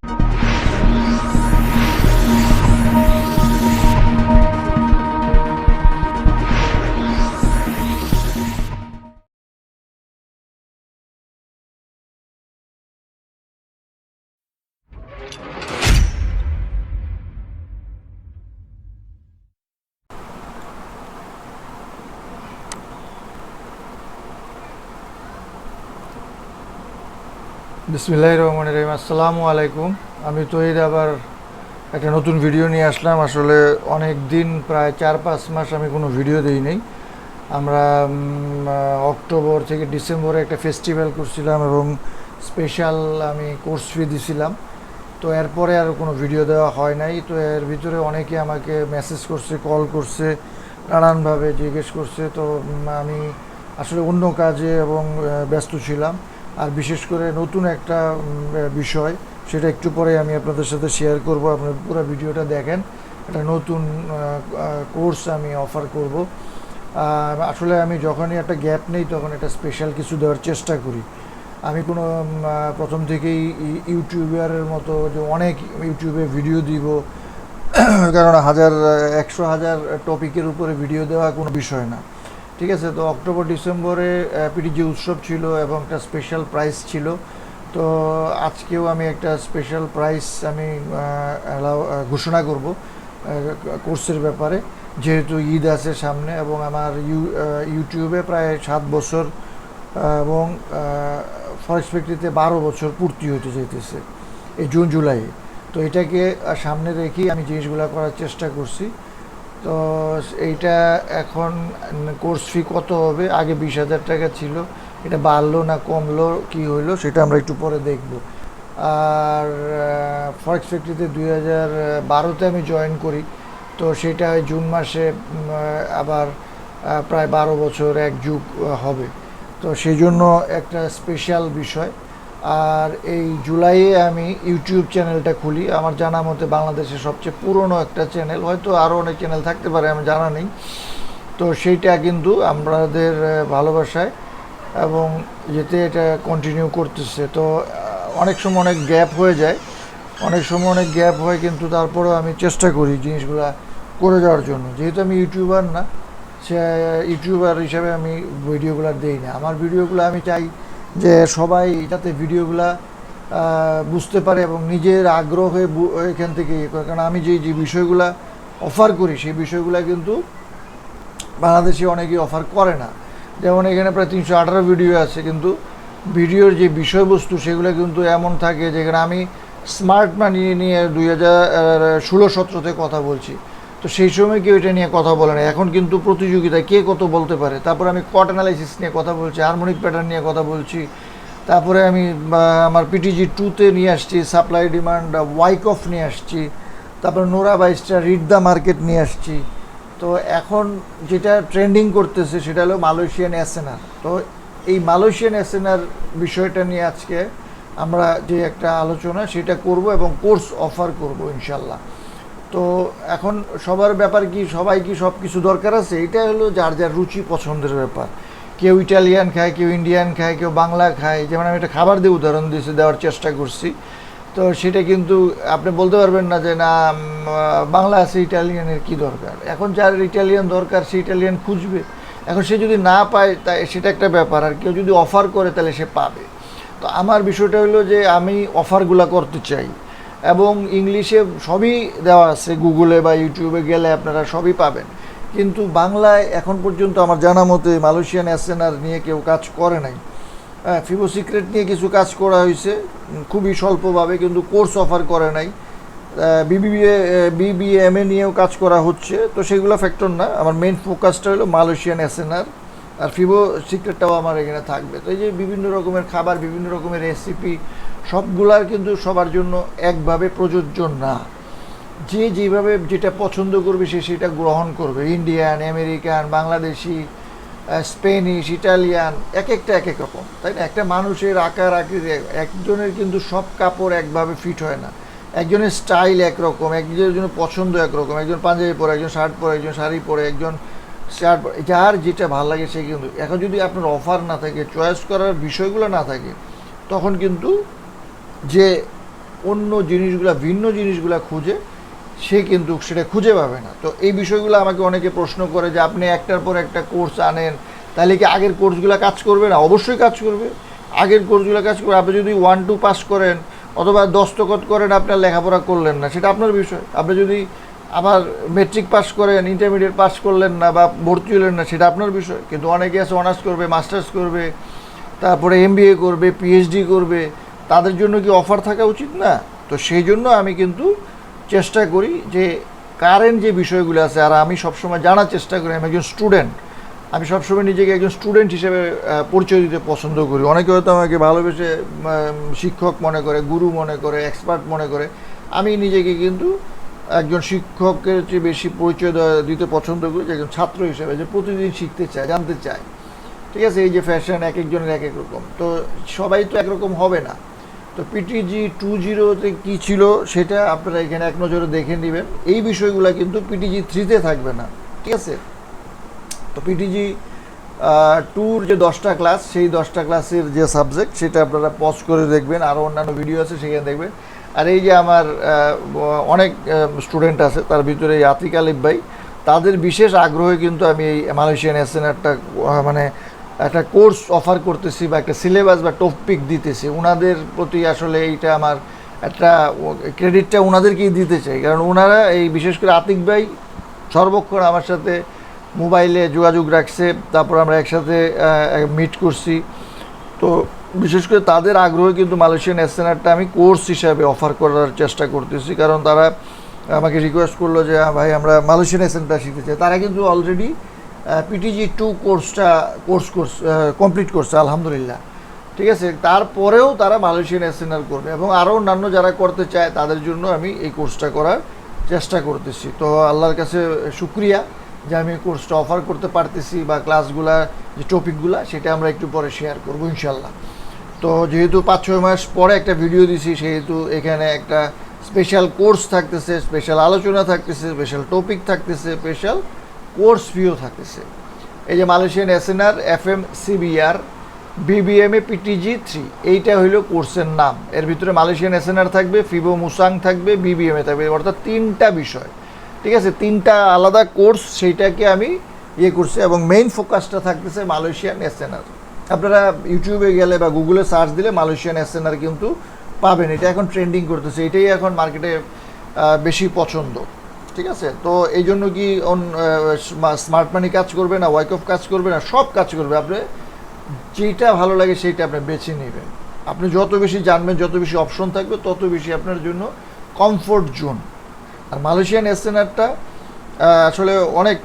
you বিসমিল্লাহ রহমান রহিম আসসালামু আলাইকুম। আমি তহিদ আবার একটা নতুন ভিডিও নিয়ে আসলাম। আসলে অনেক দিন, প্রায় চার পাঁচ মাস আমি কোনো ভিডিও দিই নেই। আমরা অক্টোবর থেকে ডিসেম্বরে একটা ফেস্টিভ্যাল করছিলাম এবং স্পেশাল আমি কোর্স ফি দিছিলাম। তো এরপরে আর কোনো ভিডিও দেওয়া হয় নাই। তো এর ভিতরে অনেকে আমাকে মেসেজ করছে, কল করছে, নানানভাবে জিজ্ঞেস করছে। তো আমি আসলে অন্য কাজে এবং ব্যস্ত ছিলাম। আর বিশেষ করে নতুন একটা বিষয়, সেটা একটু পরে আমি আপনাদের সাথে শেয়ার করব। আপনার পুরো ভিডিওটা দেখেন। একটা নতুন কোর্স আমি অফার করব। আসলে আমি যখনই একটা গ্যাপ নেই, তখন একটা স্পেশাল কিছু দেওয়ার চেষ্টা করি। আমি কোনো প্রথম থেকেই ইউটিউবারের মতো যে অনেক ইউটিউবে ভিডিও দিব। কারণ হাজার, একশো হাজার টপিকের উপরে ভিডিও দেওয়া কোনো বিষয় না। ঠিক আছে, তো অক্টোবর, ডিসেম্বরে পিটিজি উৎসব ছিল এবং একটা স্পেশাল প্রাইস ছিল। তো আজকেও আমি একটা স্পেশাল প্রাইস আমি ঘোষণা করব কোর্সের ব্যাপারে। যেহেতু ঈদ আছে সামনে এবং আমার ইউ ইউটিউবে প্রায় সাত বছর, এবং ফরেক্স ফ্যাক্টরিতে বারো বছর পূর্তি হতে যেতেছে এই জুন জুলাই তো এটাকে সামনে রেখেই আমি জিনিসগুলো করার চেষ্টা করছি। তো এইটা এখন কোর্স ফি কত হবে? আগে বিশ হাজার টাকা ছিল। এটা বাড়লো না কমলো? কি হইল? সেটা আমরা একটু পরে দেখব। আর ফরেক্স ফ্যাক্টরিতে দুই হাজার বারোতে আমি জয়েন করি। তো সেটা জুন মাসে আবার প্রায় বারো বছর এক যুগ হবে। তো সেই জন্য একটা স্পেশাল বিষয়। আর এই জুলাইয়ে আমি ইউটিউব চ্যানেলটা খুলি। আমার জানা মতে বাংলাদেশের সবচেয়ে পুরনো একটা চ্যানেল, হয়তো আরও অনেক চ্যানেল থাকতে পারে, আমি জানা নেই। তো সেইটা কিন্তু আমাদের ভালোবাসায় এবং যেতে এটা কন্টিনিউ করতেছে। তো অনেক সময় অনেক গ্যাপ হয়ে যায়। অনেক সময় অনেক গ্যাপ হয় কিন্তু তারপরেও আমি চেষ্টা করি জিনিসগুলো করে যাওয়ার জন্য। যেহেতু আমি ইউটিউবার না, সে ইউটিউবার হিসাবে আমি ভিডিওগুলো দেই না। আমার ভিডিওগুলো আমি চাই যে সবাই যাতে ভিডিওগুলা বুঝতে পারে এবং নিজের আগ্রহে এখান থেকে ইয়ে কারণ আমি যে যে বিষয়গুলা অফার করি, সেই বিষয়গুলো কিন্তু বাংলাদেশে অনেকেই অফার করে না। যেমন এখানে প্রায় তিনশো আঠারো ভিডিও আছে, কিন্তু ভিডিওর যে বিষয়বস্তু, সেগুলো কিন্তু এমন থাকে যেখানে আমি স্মার্ট মানি নিয়ে দুই হাজার ষোলো সতেরোতে কথা বলছি। তো সেই সময় কেউ এটা নিয়ে কথা বলে না। এখন কিন্তু প্রতিযোগিতায় কে কত বলতে পারে? তারপরে আমি কট অ্যানালাইসিস নিয়ে কথা বলছি হারমোনিক প্যাটার্ন নিয়ে কথা বলছি। তারপরে আমি আমার পিটিজি টুতে নিয়ে আসছি সাপ্লাই ডিমান্ড ওয়াইক অফ নিয়ে আসছি। তারপরে নোরা বাইশটা রিড দ্য মার্কেট নিয়ে আসছি। তো এখন যেটা ট্রেন্ডিং করতেছে সেটা হলো মালয়েশিয়ান এসএনআর তো এই মালয়েশিয়ান এসএনআর বিষয়টা নিয়ে আজকে আমরা যে একটা আলোচনা সেটা করব এবং কোর্স অফার করব ইনশাল্লাহ। তো এখন সবার ব্যাপার কি, সবাই কি সব কিছু দরকার আছে? এটা হলো যার যার রুচি পছন্দের ব্যাপার। কেউ ইটালিয়ান খায়, কেউ ইন্ডিয়ান খায়, কেউ বাংলা খায়। যেমন আমি একটা খাবার দিয়ে উদাহরণ দিয়েছি, দেওয়ার চেষ্টা করছি। তো সেটা কিন্তু আপনি বলতে পারবেন না যে, না বাংলা আছে ইটালিয়ানের কি দরকার? এখন যার ইটালিয়ান দরকার, সে ইটালিয়ান খুঁজবে। এখন সে যদি না পায় তাই সেটা একটা ব্যাপার। আর কেউ যদি অফার করে, তাহলে সে পাবে। তো আমার বিষয়টা হলো যে, আমি অফারগুলো করতে চাই। এবং ইংলিশে সবই দেওয়া আছে, গুগলে বা ইউটিউবে গেলে আপনারা সবই পাবেন। কিন্তু বাংলায় এখন পর্যন্ত আমার জানা মতে মালয়েশিয়ান এসএনআর নিয়ে কেউ কাজ করে নাই। হ্যাঁ ফিবো সিক্রেট নিয়ে কিছু কাজ করা হয়েছে, খুবই স্বল্পভাবে কিন্তু কোর্স অফার করে নাই। বিবিএ বিবিএমএ নিয়েও কাজ করা হচ্ছে, তো সেগুলো ফ্যাক্টর না। আমার মেন ফোকাসটা হলো মালয়েশিয়ান অ্যাসেনার আর ফিবো সিক্রেটটাও আমার এখানে থাকবে। তো এই যে বিভিন্ন রকমের খাবার, বিভিন্ন রকমের রেসিপি সবগুলার কিন্তু সবার জন্য একভাবে প্রযোজ্য না। যে যেভাবে যেটা পছন্দ করবে সে সেটা গ্রহণ করবে। Indian, American, Bangladeshi Spanish, Italian এক একটা এক এক রকম। তাই না? একটা মানুষের আকার, আকৃতি এক- একজনের কিন্তু সব কাপড় একভাবে ফিট হয় না। একজনের স্টাইল একরকম, একজনের জন্য পছন্দ একরকম। একজন পাঞ্জাবি পরে, একজন শার্ট পরে, একজন শাড়ি পরে, একজন শার্ট পরে। যার যেটা ভালো লাগে সে কিন্তু। এখন যদি আপনার অফার না থাকে চয়েস করার বিষয়গুলো না থাকে, তখন কিন্তু যে অন্য জিনিসগুলা, ভিন্ন জিনিসগুলা খুঁজে, সে কিন্তু সেটা খুঁজে পাবে না। তো এই বিষয়গুলো আমাকে অনেকে প্রশ্ন করে যে, আপনি একটার পর একটা কোর্স আনেন, তাহলে কি আগের কোর্সগুলো কাজ করবে না? অবশ্যই কাজ করবে। আগের কোর্সগুলো কাজ করবে। আপনি যদি ওয়ান টু পাস করেন, অথবা দস্তখত করেন আপনার লেখাপড়া করলেন না। সেটা আপনার বিষয়। আপনি যদি আবার মেট্রিক পাস করেন ইন্টারমিডিয়েট পাস করলেন না বা ভর্তি হলেন না, সেটা আপনার বিষয়। কিন্তু অনেকে আছে অনার্স করবে মাস্টার্স করবে, তারপরে এম করবে পিএইচডি করবে তাদের জন্য কি অফার থাকা উচিত? না। তো সেই জন্য আমি কিন্তু চেষ্টা করি যে কারেন্ট যে বিষয়গুলো আছে, আর আমি সবসময় জানার চেষ্টা করি, আমি একজন স্টুডেন্ট আমি সবসময় নিজেকে একজন স্টুডেন্ট হিসেবে পরিচয় দিতে পছন্দ করি। অনেকে হয়তো আমাকে ভালোবেসে শিক্ষক মনে করে, গুরু মনে করে এক্সপার্ট মনে করে। আমি নিজেকে কিন্তু একজন শিক্ষকের চেয়ে বেশি পরিচয় দিতে পছন্দ করি একজন ছাত্র হিসেবে যে প্রতিদিন শিখতে চায়, জানতে চায়। ঠিক আছে? এই যে ফ্যাশন এক একজনের এক এক রকম। তো সবাই তো একরকম হবে না। তো পিটিজি টু জিরোতে কী ছিল সেটা আপনারা এখানে এক নজরে দেখে নেবেন। এই বিষয়গুলো কিন্তু পিটিজি থ্রিতে থাকবে না, ঠিক আছে? তো পিটিজি ট্যুর যে দশটা ক্লাস সেই দশটা ক্লাসের যে সাবজেক্ট সেটা আপনারা পজ করে দেখবেন। আরও অন্যান্য ভিডিও আছে, সেখানে দেখবেন। আর এই যে আমার অনেক স্টুডেন্ট আছে, তার ভিতরে আতিক আলিফ ভাই, তাদের বিশেষ আগ্রহে কিন্তু আমি এই মালয়েশিয়ান এসেন একটা মানে একটা কোর্স অফার করতেছি বা একটা সিলেবাস বা টপিক দিতেছি ওনাদের প্রতি আসলে এইটা আমার একটা ক্রেডিটটা ওনাদেরকেই দিতে চাই। কারণ ওনারা এই বিশেষ করে আতিক ভাই সর্বক্ষণ আমার সাথে মোবাইলে যোগাযোগ রাখছে, তারপর আমরা একসাথে মিট করছি। তো বিশেষ করে তাদের আগ্রহে কিন্তু মালয়েশিয়ান এসএনআরটা আমি কোর্স হিসাবে অফার করার চেষ্টা করতেছি। কারণ তারা আমাকে রিকোয়েস্ট করল যে "হ্যাঁ ভাই, আমরা মালয়েশিয়ান এসএনটা শিখতে চাই। তারা কিন্তু অলরেডি পিটিজি টু কোর্সটা কোর্স কোর্স কমপ্লিট করছে, আলহামদুলিল্লাহ। ঠিক আছে? তারপরেও তারা মালয়েশিয়ান এসএনআর করবে এবং আরও অন্যান্য যারা করতে চায়, তাদের জন্য আমি এই কোর্সটা করার চেষ্টা করতেছি। তো আল্লাহর কাছে শুক্রিয়া যে আমি কোর্সটা অফার করতে পারতেছি বা ক্লাসগুলা যে টপিকগুলা সেটা আমরা একটু পরে শেয়ার করব ইনশাল্লাহ তো যেহেতু পাঁচ ছয় মাস পরে একটা ভিডিও দিছি, সেহেতু এখানে একটা স্পেশাল কোর্স থাকতেছে স্পেশাল আলোচনা থাকতেছে স্পেশাল টপিক থাকতেছে স্পেশাল কোর্স ফিও থাকতেছে। এই যে Malaysian SNR F M CBR BBMA PTG three, এইটা হইল কোর্সের নাম। এর ভিতরে মালয়েশিয়ান এসএনআর থাকবে, ফিবো মুসাং থাকবে বিবিএমএ থাকবে। অর্থাৎ তিনটা বিষয়। ঠিক আছে? তিনটা আলাদা কোর্স সেইটাকে আমি ইয়ে করছি এবং মেইন ফোকাসটা থাকতেছে মালয়েশিয়ান এসএনআর আপনারা ইউটিউবে গেলে বা গুগলে সার্চ দিলে মালয়েশিয়ান এসএনআর কিন্তু পাবেন। এটা এখন ট্রেন্ডিং করতেছে। এটাই এখন মার্কেটে বেশি পছন্দ। ঠিক আছে? তো এই জন্য কি স্মার্ট মানি কাজ করবে না ওয়াইক অফ কাজ করবে না? সব কাজ করবে। আপনি যেটা ভালো লাগে সেইটা আপনি বেছে নেবেন। আপনি যত বেশি জানবেন, যত বেশি অপশন থাকবে, তত বেশি আপনার জন্য কমফোর্ট জোন আর মালয়েশিয়ান এসএনআরটা আসলে অনেক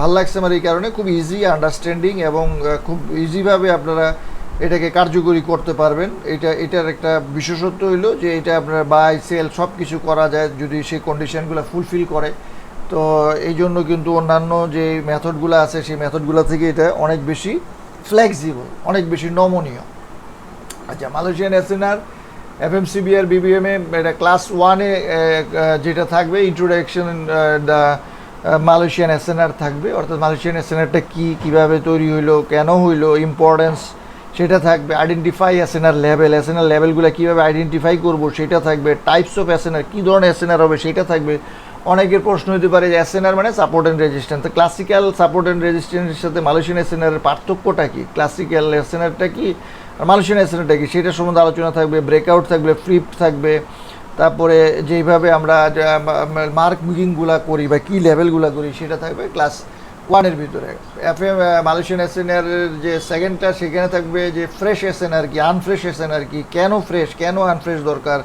ভালো লাগছে আমার এই কারণে। খুব ইজি আন্ডারস্ট্যান্ডিং এবং খুব ইজিভাবে আপনারা এটাকে কার্যকরী করতে পারবেন। এটা, এটার একটা বিশেষত্ব হইল যে এটা আপনার বাই সেল সব কিছু করা যায় যদি সেই কন্ডিশনগুলো ফুলফিল করে। তো এই জন্য কিন্তু অন্যান্য যে মেথডগুলো আছে, সেই মেথডগুলো থেকে এটা অনেক বেশি ফ্লেক্সিবল অনেক বেশি নমনীয়। আচ্ছা মালয়েশিয়ান এসএনআর এফএমসিবিআর বিবিএমএ এটা ক্লাস ওয়ানে যেটা থাকবে ইন্ট্রোডাকশন মালয়েশিয়ান এসএনআর থাকবে। অর্থাৎ মালয়েশিয়ান এসএনআরটা কী, কীভাবে তৈরি হইল, কেন হইল ইম্পর্টেন্স সেটা থাকবে আইডেন্টিফাই এসএনআর লেভেল এসএনআর লেভেলগুলো কীভাবে আইডেন্টিফাই করব সেটা থাকবে টাইপস অফ এসএনআর কী ধরনের এসএনআর হবে সেটা থাকবে। অনেকের প্রশ্ন হতে পারে যে এসএনআর মানে support and resistance classical support and রেজিস্ট্যান্সের সাথে মালয়েশিয়ান এসএনআর পার্থক্যটা কি? ক্লাসিক্যাল এসএনআরটা কি? আর মালয়েশিয়ান এসএনআরটা কি? সেটা সম্বন্ধে আলোচনা থাকবে ব্রেকআউট থাকবে ফ্লিপ থাকবে। তারপরে যেইভাবে আমরা মার্ক মিকিংগুলো করি বা কী লেভেলগুলো করি সেটা থাকবে ক্লাস ওয়ানের ভিতরে এফ এম মালয়েশিয়ান এসএনআর যে সেকেন্ডটা সেখানে থাকবে যে ফ্রেশ এসএনআর কি আনফ্রেশ এসএনআর কি কেন ফ্রেশ কেন আনফ্রেশ দরকার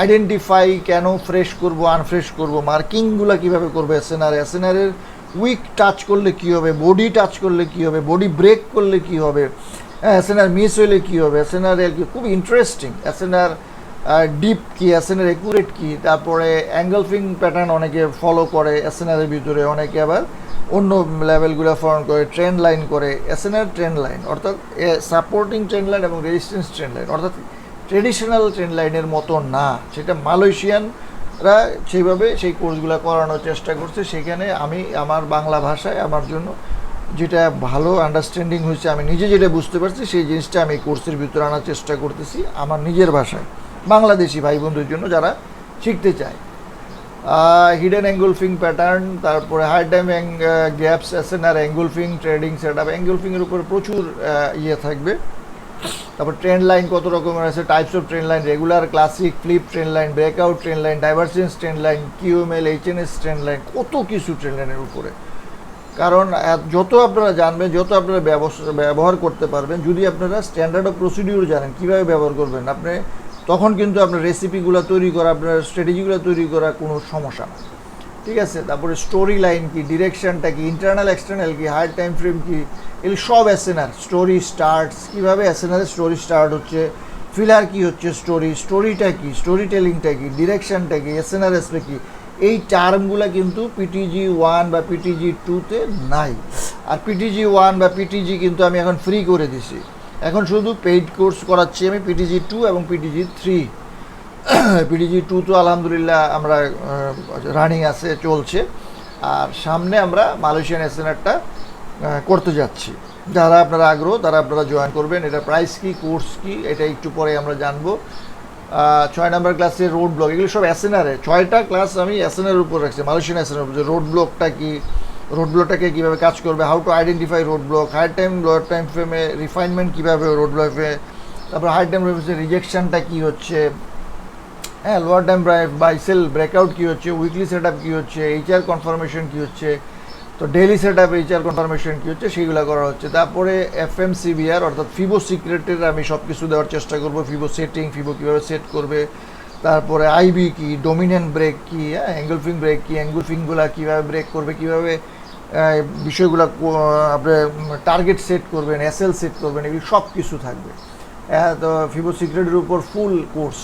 আইডেন্টিফাই কেন ফ্রেশ করব আনফ্রেশ করব মার্কিংগুলো কীভাবে করব এসএনআর এসএনআরের উইক টাচ করলে কী হবে বডি টাচ করলে কী হবে বডি ব্রেক করলে কী হবে হ্যাঁ এসএনআর মিস হইলে কী হবে এসএনআর খুব ইন্টারেস্টিং এসএনআর ডিপ কি এসএনআর একুরেট কি তারপরে অ্যাঙ্গেলফিং প্যাটার্ন অনেকে ফলো করে এসএনআরের ভিতরে অনেকে আবার অন্য লেভেলগুলো ফলো করে, ট্রেন্ড লাইন করে এসএনআর ট্রেন্ড লাইন, অর্থাৎ সাপোর্টিং ট্রেন্ড লাইন এবং রেজিস্ট্যান্স ট্রেন্ড লাইন, অর্থাৎ ট্রেডিশনাল ট্রেন্ড লাইনের মতো না। সেটা মালয়েশিয়ানরা সেইভাবে সেই কোর্সগুলো করানোর চেষ্টা করছে। সেখানে আমি আমার বাংলা ভাষায় আমার জন্য যেটা ভালো আন্ডারস্ট্যান্ডিং হয়েছে, আমি নিজে যেটা বুঝতে পারছি, সেই জিনিসটা আমি কোর্সের ভিতরে আনার চেষ্টা করতেছি আমার নিজের ভাষায়, বাংলাদেশি ভাই বন্ধুর জন্য যারা শিখতে চায়। হিডেন অ্যাঙ্গুলফিং প্যাটার্ন তারপরে high time gaps SNR engulfing trading set up অ্যাঙ্গুলফিংয়ের উপরে প্রচুর ইয়ে থাকবে। তারপর ট্রেন লাইন কত রকমের আছে types of trend line regular classic flip trend line breakout trend line divergence trend line QML HNS trend line কত কিছু ট্রেন লাইনের উপরে। কারণ যত আপনারা জানবেন, যত আপনারা ব্যবহার করতে পারবেন, যদি আপনারা স্ট্যান্ডার্ড অফ প্রসিডিউর জানেন, কীভাবে ব্যবহার করবেন, আপনি তখন কিন্তু আপনার রেসিপিগুলো তৈরি করা, আপনার স্ট্র্যাটেজিগুলো তৈরি করা কোনো সমস্যা না। ঠিক আছে? তারপরে স্টোরি লাইন কি ডিরেকশনটা কি ইন্টারনাল এক্সটার্নাল কি হায়ার টাইম ফ্রেম কি, এগুলি সব এসএনআর স্টোরি স্টার্টস কীভাবে এসএনআরের স্টোরি স্টার্ট হচ্ছে ফিলার কি হচ্ছে স্টোরি স্টোরিটা কি স্টোরি টেলিংটা কি ডিরেকশনটা কি এসএনআর এসপে কি, এই টার্মগুলো কিন্তু পিটিজি ওয়ান বা পিটিজি টুতে নাই। আর পিটিজি ওয়ান বা পিটিজি কিন্তু আমি এখন ফ্রি করে দিছি। এখন শুধু পেইড কোর্স করাচ্ছি আমি পিটিজি টু এবং পিটিজি থ্রি পিটিজি টু তো আলহামদুলিল্লাহ আমরা রানিং আছে, চলছে। আর সামনে আমরা মালয়েশিয়ান এসএনআরটা করতে যাচ্ছি। যারা আপনারা আগ্রহ, তারা আপনারা জয়েন করবেন। এটা প্রাইস কি কোর্স কি, এটা একটু পরে আমরা জানব। ছয় নম্বর ক্লাসে রোড ব্লক এগুলো সব এসএনআর ছয়টা ক্লাস আমি এসএনআর উপর রাখছি মালয়েশিয়ান এসএনআর উপর। রোড ব্লকটা কি রোড ব্লকটাকে কীভাবে কাজ করবে how to identify road block high time lower time ফ্রেমে রিফাইনমেন্ট কীভাবে রোড ব্লকে তারপর হাই টাইম রিজেকশনটা কী হচ্ছে হ্যাঁ lower time buy sell breakout কী হচ্ছে উইকলি সেট আপ কী হচ্ছে এইচআর কনফার্মেশন কী হচ্ছে, তো daily set up HR confirmation কী হচ্ছে, সেইগুলো করা হচ্ছে। তারপরে এফ এম সিবিআর অর্থাৎ ফিবো সিক্রেটের আমি সব কিছু দেওয়ার চেষ্টা করব ফিবো সেটিং ফিবো কীভাবে সেট করবে, তারপরে আইবি কি ডোমিনেন্ট ব্রেক কি হ্যাঁ অ্যাঙ্গলফিং ব্রেক কি অ্যাঙ্গলফিংগুলো কীভাবে ব্রেক করবে, কীভাবে বিষয়গুলো আপনি টার্গেট সেট করবেন এসএল সেট করবেন, এগুলি সব কিছু থাকবে তো ফিবো সিক্রেটের উপর ফুল কোর্স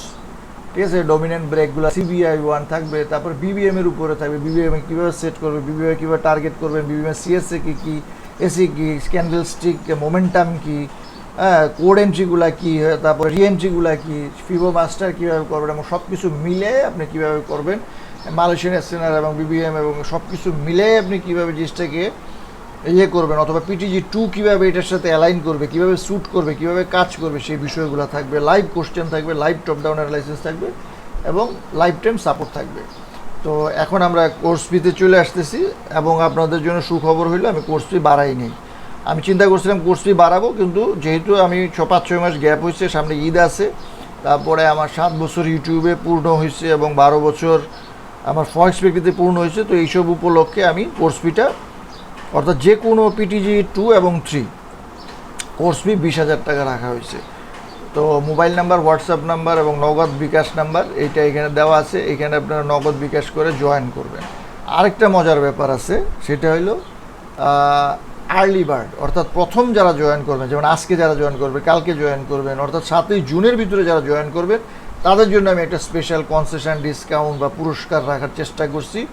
ঠিক আছে? ডমিনেন্ট ব্রেকগুলো সিবিআই ওয়ান থাকবে, তারপর বিবিএম এর উপরে থাকবে। বিবিএম কীভাবে সেট করবে বিবিএম কীভাবে টার্গেট করবেন বিবিএম সিএসএ কী, কি এসি কি স্ক্যান্ডেল স্টিক মোমেন্টাম কী হ্যাঁ কোড এন্ট্রিগুলো কী, তারপর রি এন্ট্রিগুলো কী ফিবো মাস্টার কীভাবে করবেন, এবং সব কিছু মিলে আপনি কীভাবে করবেন মালয়েশিয়ান এসএনআর এবং বিবিএম এবং সব কিছু মিলে আপনি কীভাবে জিনিসটাকে ইয়ে করবেন অথবা পিটিজি টু কীভাবে এটার সাথে অ্যালাইন করবে, কীভাবে শ্যুট করবে, কীভাবে কাজ করবে, সেই বিষয়গুলো থাকবে লাইভ কোশ্চেন থাকবে লাইভ টপ ডাউন অ্যানালাইসিস থাকবে এবং লাইফ টাইম সাপোর্ট থাকবে। তো এখন আমরা কোর্স ফিতে চলে আসতেছি এবং আপনাদের জন্য সুখবর হইল, আমি কোর্স ফি বাড়াই নেই। আমি চিন্তা করছিলাম কোর্স ফি বাড়াবো, কিন্তু যেহেতু আমি ছ, পাঁচ, ছয় মাস গ্যাপ হয়েছে সামনে ঈদ আছে, তারপরে আমার সাত বছর ইউটিউবে পূর্ণ হয়েছে এবং বারো বছর আমার ফরেক্স বিক্রিতে পূর্ণ হয়েছে, তো এইসব উপলক্ষে আমি কোর্স ফিটা, অর্থাৎ যে কোনো পিটিজি টু এবং থ্রি কোর্স ফি বিশ হাজার টাকা রাখা হয়েছে। তো মোবাইল নাম্বার হোয়াটসঅ্যাপ নাম্বার এবং নগদ বিকাশ নাম্বার, এইটা এখানে দেওয়া আছে, এখানে আপনারা নগদ বিকাশ করে জয়েন করবেন। আরেকটা মজার ব্যাপার আছে, সেটা হলো আর্লি বার্ড অর্থাৎ প্রথম যারা জয়েন করবেন, যেমন আজকে যারা জয়েন করবে, কালকে জয়েন করবেন, অর্থাৎ সাতই জুনের ভিতরে যারা জয়েন করবেন তাদের জন্য আমি একটা স্পেশাল কনসেশন ডিসকাউন্ট বা পুরস্কার রাখার চেষ্টা করছি।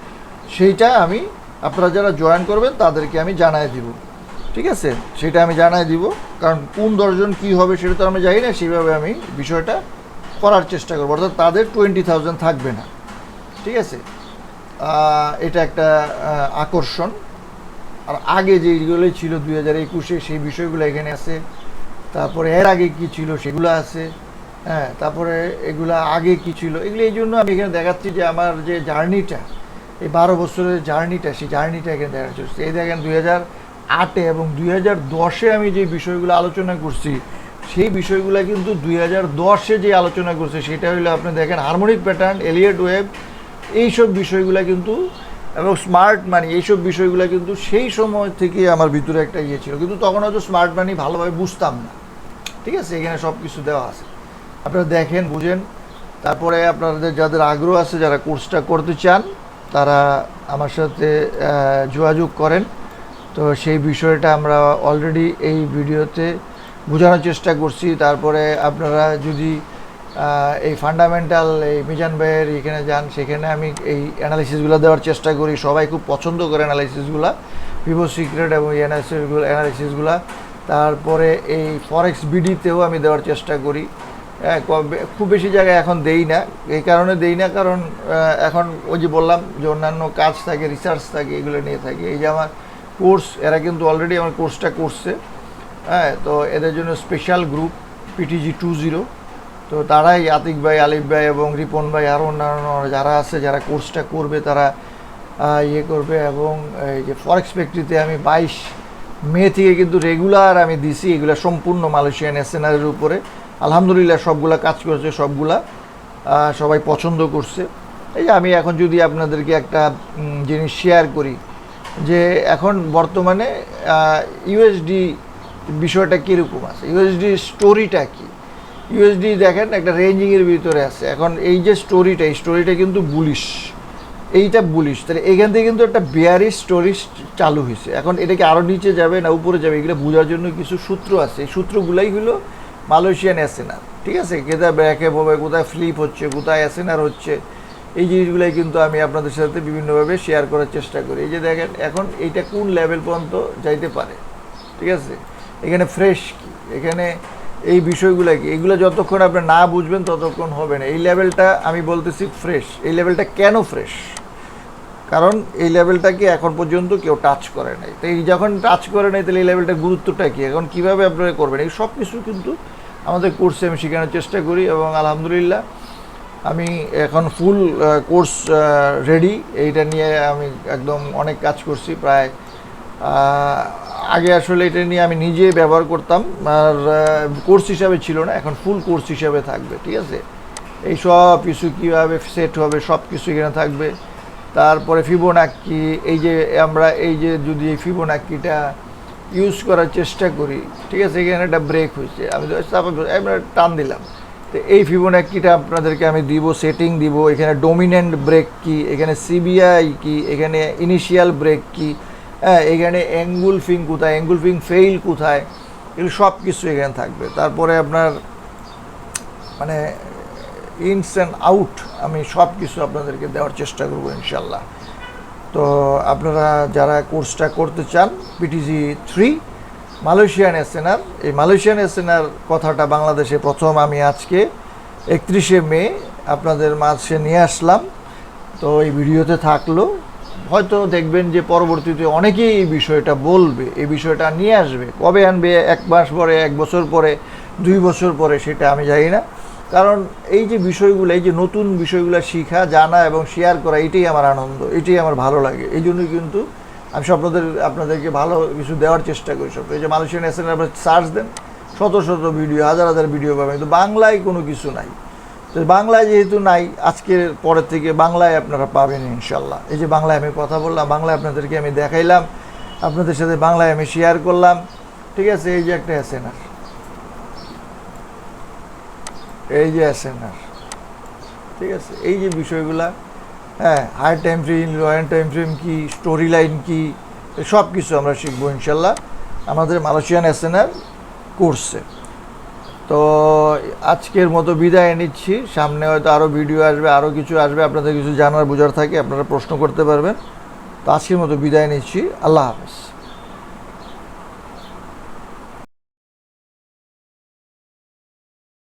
সেইটা আমি আপনারা যারা জয়েন করবেন, তাদেরকে আমি জানাই দিব। ঠিক আছে? সেটা আমি জানাই দিব। কারণ কোন দশজন কী হবে সেটা তো আমি জানি না, সেইভাবে আমি বিষয়টা করার চেষ্টা করব। অর্থাৎ তাদের টোয়েন্টি থাউজেন্ড থাকবে না। ঠিক আছে? এটা একটা আকর্ষণ। আর আগে যেগুলো ছিল দুই হাজার একুশে, সেই বিষয়গুলো এখানে আছে। তারপরে এর আগে কি ছিল সেগুলো আছে। হ্যাঁ তারপরে এগুলা আগে কি ছিল? এগুলো এই জন্য আমি এখানে দেখাচ্ছি যে আমার যে জার্নিটা, এই বারো বছরের জার্নিটা, সেই জার্নিটা এখানে দেখা যাচ্ছে। এই দেখেন দুই হাজার আটে এবং দুই হাজার দশে আমি যে বিষয়গুলো আলোচনা করছি, সেই বিষয়গুলো কিন্তু দুই হাজার দশে যে আলোচনা করছে, সেটা হলো আপনি দেখেন হারমোনিক প্যাটার্ন, এলিয়েট ওয়েব এইসব বিষয়গুলো কিন্তু, এবং স্মার্ট মানি, এইসব বিষয়গুলো কিন্তু সেই সময় থেকে আমার ভিতরে একটা ইয়ে ছিল। কিন্তু তখন হয়তো স্মার্ট মানি ভালোভাবে বুঝতাম না। ঠিক আছে? এখানে সব কিছু দেওয়া আছে। আপনারা দেখেন, বুঝেন। তারপরে আপনাদের যাদের আগ্রহ আছে, যারা কোর্সটা করতে চান, তারা আমার সাথে যোগাযোগ করেন। তো সেই বিষয়টা আমরা অলরেডি এই ভিডিওতে বোঝানোর চেষ্টা করছি। তারপরে আপনারা যদি এই ফান্ডামেন্টাল এই মিজান ভাইয়ের এখানে যান, সেখানে আমি এই অ্যানালিসিসগুলো দেওয়ার চেষ্টা করি। সবাই খুব পছন্দ করে অ্যানালিসিসগুলো ভিভো সিক্রেট এবং অ্যানালিসিসগুলো অ্যানালিসিসগুলো তারপরে এই ফরেক্স বিডিতেও আমি দেওয়ার চেষ্টা করি। হ্যাঁ, খুব বেশি জায়গায় এখন দেই না। এই কারণে দেই না কারণ এখন ওই যে বললাম যে অন্যান্য কাজ থাকে রিসার্চ থাকে এগুলো নিয়ে থাকে। এই যে আমার কোর্স এরা কিন্তু অলরেডি আমার কোর্সটা করছে। হ্যাঁ তো এদের জন্য special group PTG two zero তো তারাই আতিক ভাই আলিফ ভাই এবং রিপন ভাই আরও অন্যান্য যারা আছে যারা কোর্সটা করবে তারা ইয়ে করবে এবং এই যে ফরেক্স ফ্যাক্টরিতে আমি বাইশ মে থেকে কিন্তু রেগুলার আমি দিছি। এগুলো সম্পূর্ণ মালয়েশিয়ান এসএনআরের উপরে। আলহামদুলিল্লাহ সবগুলা কাজ করেছে, সবগুলা সবাই পছন্দ করছে। এই যে আমি এখন যদি আপনাদেরকে একটা জিনিস শেয়ার করি, যে এখন বর্তমানে ইউএসডি বিষয়টা কীরকম আছে? ইউএসডি স্টোরিটা কি? ইউএসডি দেখেন একটা রেঞ্জিংয়ের ভিতরে আছে। এখন এই যে স্টোরিটা এই স্টোরিটা কিন্তু বুলিশ এইটা বুলিশ তাহলে এখান থেকে কিন্তু একটা বেয়ারি স্টোরি চালু হয়েছে। এখন এটাকে আরও নিচে যাবে না উপরে যাবে? এগুলো বোঝার জন্য কিছু সূত্র আছে। এই সূত্রগুলাই হলো মালয়েশিয়ান অ্যাসেনার ঠিক আছে? কোথায় ব্যাকে হবে, কোথায় ফ্লিপ হচ্ছে, কোথায় অ্যাসেনার হচ্ছে, এই জিনিসগুলাই কিন্তু আমি আপনাদের সাথে বিভিন্নভাবে শেয়ার করার চেষ্টা করি। এই যে দেখেন, এখন এইটা কোন লেভেল পর্যন্ত যাইতে পারে? ঠিক আছে? এখানে ফ্রেশ কি? এখানে এই বিষয়গুলো কি? এগুলো যতক্ষণ আপনি না বুঝবেন, ততক্ষণ হবে না। এই লেভেলটা আমি বলতেছি ফ্রেশ এই লেভেলটা কেন ফ্রেশ কারণ এই লেভেলটাকে এখন পর্যন্ত কেউ টাচ করে নাই। তো এই যখন টাচ করে নাই, তাহলে এই লেভেলটার গুরুত্বটা কী? এখন কীভাবে আপনারা করবেন? এই সব কিছু কিন্তু আমাদের কোর্সে আমি শেখানোর চেষ্টা করি এবং আলহামদুলিল্লাহ আমি এখন ফুল কোর্স রেডি এইটা নিয়ে আমি একদম অনেক কাজ করছি প্রায় আগে আসলে এটা নিয়ে আমি নিজে ব্যবহার করতাম, আর কোর্স হিসাবে ছিল না, এখন ফুল কোর্স হিসাবে থাকবে, ঠিক আছে? এই সব কিছু কীভাবে সেট হবে, সব কিছু এখানে থাকবে। তারপরে ফিবোনাক্কি এই যে আমরা, এই যে যদি এই ফিবোনাক্কিটা ইউজ করার চেষ্টা করি, ঠিক আছে, এখানে একটা ব্রেক হয়েছে। আমি আমরা টান দিলাম। তো এই ফিবোনাক্কিটা আপনাদেরকে আমি দিব সেটিং দিব, এখানে ডোমিনেন্ট ব্রেক কি, এখানে সিবিআই কি, এখানে ইনিশিয়াল ব্রেক কি হ্যাঁ এখানে অ্যাঙ্গুলফিং কোথায় অ্যাঙ্গুলফিং ফেইল কোথায়, এগুলো সব কিছু এখানে থাকবে। তারপরে আপনার মানে ইনস অ্যান্ড আউট আমি সব কিছু আপনাদেরকে দেওয়ার চেষ্টা করব ইনশাল্লাহ তো আপনারা যারা কোর্সটা করতে চান পিটিজি থ্রি মালয়েশিয়ান এসএনআর এই মালয়েশিয়ান এসএনআর কথাটা বাংলাদেশে প্রথম আমি আজকে একত্রিশে মে আপনাদের মাঝে নিয়ে আসলাম। তো এই ভিডিওতে থাকল, হয়তো দেখবেন যে পরবর্তীতে অনেকেই এই বিষয়টা বলবে, এই বিষয়টা নিয়ে আসবে। কবে আনবে, এক মাস পরে, এক বছর পরে, দুই বছর পরে সেটা আমি জানি না। কারণ এই যে বিষয়গুলো, এই যে নতুন বিষয়গুলো শেখা, জানা এবং শেয়ার করা, এটাই আমার আনন্দ, এটাই আমার ভালো লাগে। এই জন্যই কিন্তু আমি স্বপ্নদের, আপনাদেরকে ভালো কিছু দেওয়ার চেষ্টা করি সব এই যে মালয়েশিয়ান এসেন আপনার সার্চ দেন, শত শত ভিডিও হাজার হাজার ভিডিও পাবেন। কিন্তু বাংলায় কোনো কিছু নাই। তো বাংলায় যেহেতু নাই, আজকের পরের থেকে বাংলায় আপনারা পাবেন ইনশাল্লাহ এই যে বাংলায় আমি কথা বললাম, বাংলায় আপনাদেরকে আমি দেখাইলাম, আপনাদের সাথে বাংলায় আমি শেয়ার করলাম। ঠিক আছে, এই যে একটা এসএনআর এই যে এসএনআর ঠিক আছে? এই যে বিষয়গুলা হ্যাঁ high time frame lower time frame কি স্টোরি লাইন কি সব কিছু আমরা শিখব ইনশাল্লাহ আমাদের মালয়েশিয়ান এসএনআর কোর্সে। তো আজকের মতো বিদায় নিচ্ছি। সামনে হয়তো আরও ভিডিও আসবে আরও কিছু আসবে, আপনাদের কিছু জানার, বোঝার থাকে, আপনারা প্রশ্ন করতে পারবেন। তো আজকের মতো বিদায় নিচ্ছি। আল্লাহ হাফেজ।